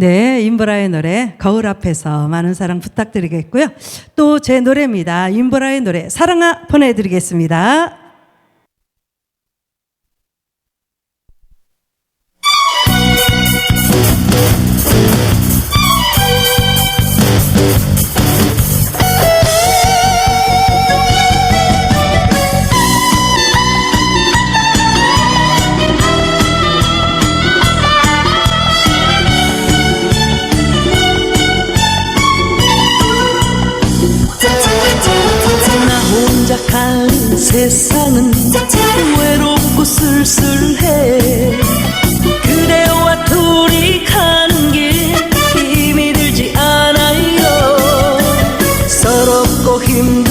네, 임보라의 노래 거울 앞에서 많은 사랑 부탁드리겠고요. 또 제 노래입니다. 임보라의 노래 사랑아 보내드리겠습니다. 시작한 세상은 외롭고 쓸쓸해. 그대와 둘이 가는 길 힘이 들지 않아요. 서럽고 힘들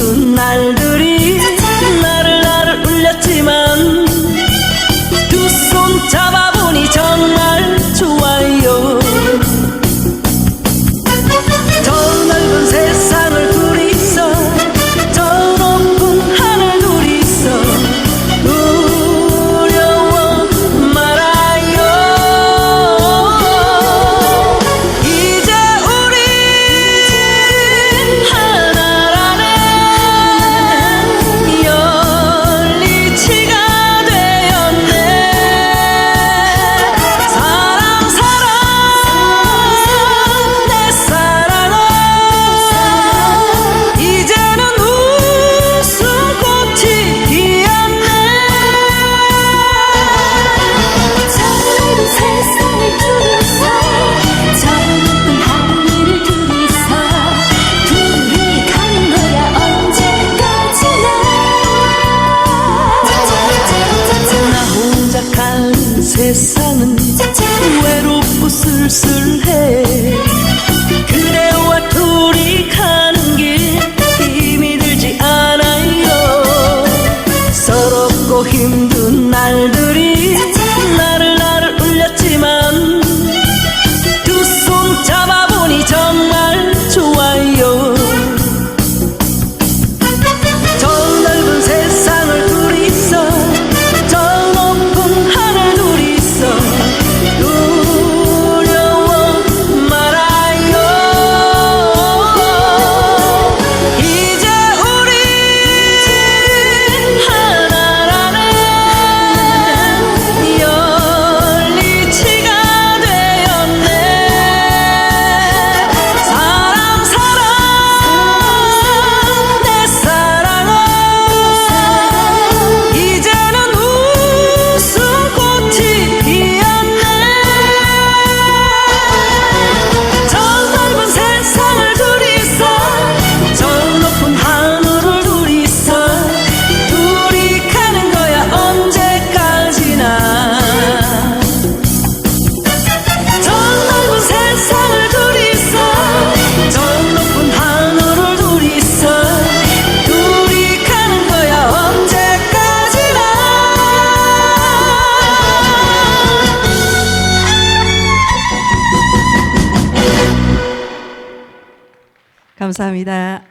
세상은 외롭고 쓸쓸해. 그대와 둘이 가는 길 힘이 들지 않아요. 서럽고 힘든 날들이 감사합니다.